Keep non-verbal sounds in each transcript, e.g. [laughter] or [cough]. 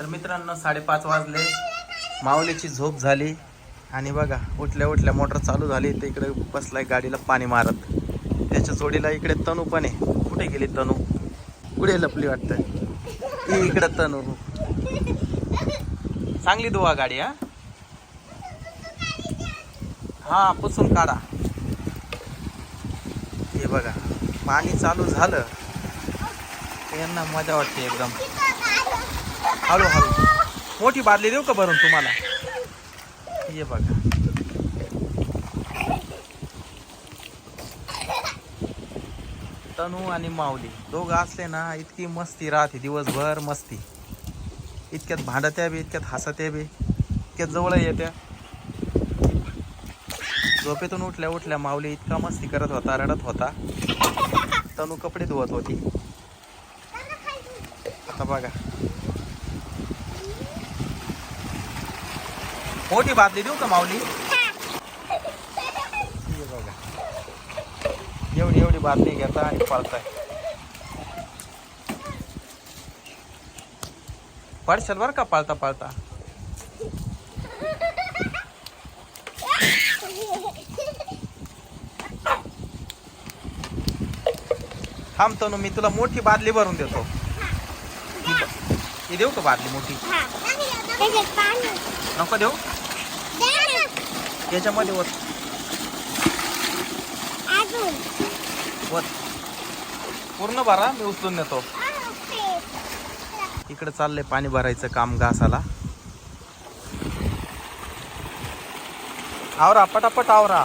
तर मित्रांनो साडेपाच वाजले. माऊलीची झोप झाली. आणि बघा उठल्या उठल्या मोटर चालू झाली. तर इकडे बसलाय गाडीला पाणी मारत. त्याच्या जोडीला इकडे तनू पण आहे. कुठे गेली तनू? कुठे लपली वाटतं? ती इकडे तनू. चांगली धुवा गाडी हा? हा पुसून काढा. हे बघा पाणी चालू झालं. यांना मजा वाटते एकदम. हळू हळू. मोठी बादली देऊ का भरून तुम्हाला? ये बघा. तनू आणि माऊली दोघं असले ना इतकी मस्ती राहते दिवसभर मस्ती. इतक्यात भांडत्या बी इतक्यात हसत्या बी इतक्यात जवळ येत्या. झोपेतून उठल्या उठल्या माऊली इतका मस्ती करत होता रडत होता. तनू कपडे धुवत होती. आता बघा. मोठी बादली देऊ का माऊली हे एवढी एवढी बादली घेता आणि पळताय पडशाल बरं का पाळता पाळता थांबतो ना मी तुला मोठी बादली भरून देतो ही ही देऊ का बादली मोठी नको देऊ याच्यामध्ये वत. वत. पूर्ण भरा मी उचलून नेतो. इकडे चाललंय पाणी भरायचं काम घासाला. आवरा पटापट आवरा.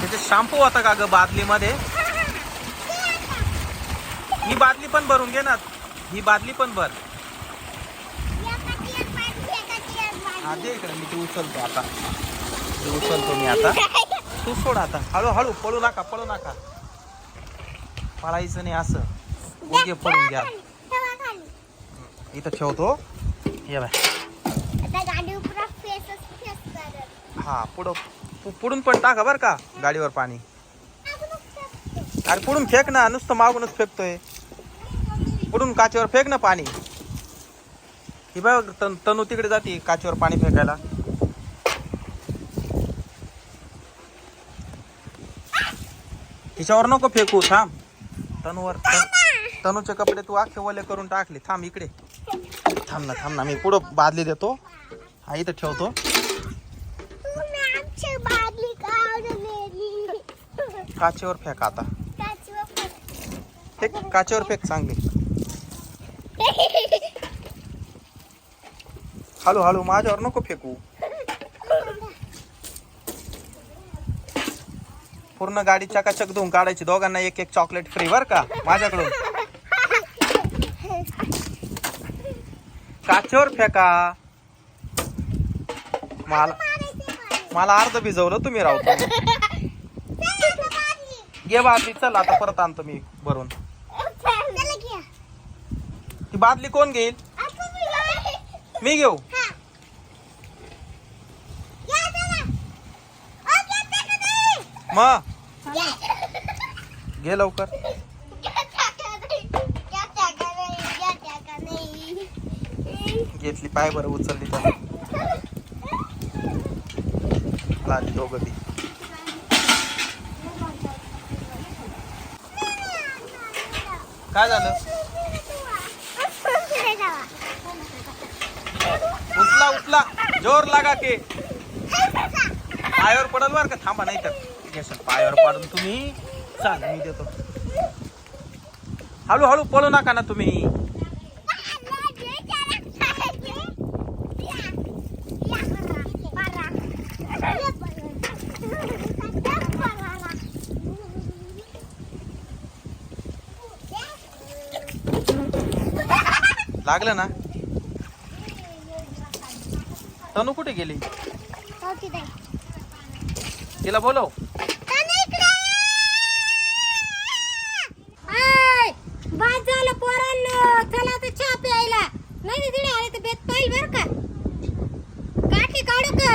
त्याचे शॅम्पू होता का ग बादलीमध्ये? ही बादली पण भरून घे ना. ही बादली पण भर. हा दे इकडे. मी ती उचलतो आता. ती उचलतो मी आता. तू सोड आता. हळूहळू पळू नका पळू नका. पळायचं नाही असं. उगे पडून घ्या. इथं ठेवतो. ये बाय. हा पुढं. पुढून पण टाका बरं का गाडीवर पाणी. अरे पुढून फेक ना. नुसतं मागूनच फेकतोय. पुढून काचेवर फेक ना पाणी. ही बघ तन- तनू तिकडे जाते काचेवर पाणी फेकायला. तिच्यावर नको फेकू थांब. तनूवर तन- तनूचे कपडे तू आखे ओले करून टाकले. थांब इकडे. थांब ना थांब ना मी पुढं बादली देतो. हा इथं ठेवतो. काचेवर फेक आता. फेक काचेवर फेक चांगली. हळू हळू माझ्यावर नको फेकू पूर्ण गाडी चकाचक धुवून काढायची दोघांना एक एक चॉकलेट फ्री बर का माझ्याकडून काचेवर फेका मला मला अर्ध भिजवलं तुम्ही राहतो घे बादली चल आता परत आणतो मी भरून ती बादली कोण घेईल मी घेऊ मग [laughs] घे लवकर. घेतली पाय बरं उचलली तर आली दोघं बी. काय झालं? उचला उचला. जोर लागा के. पायावर पडल बर का? थांबा नाही तर घेशाल पायावर पाडून तुम्ही. चाल मी देतो. हळूहळू पळू नका ना तुम्ही. लागलं ना? तनू कुठे गेली? तिला बोलव. बाद झालं पोरांनो. चला तर चहा प्यायला. नाही तिकडे आले तर बेत पाहिजे बरं का? काठी काढू का?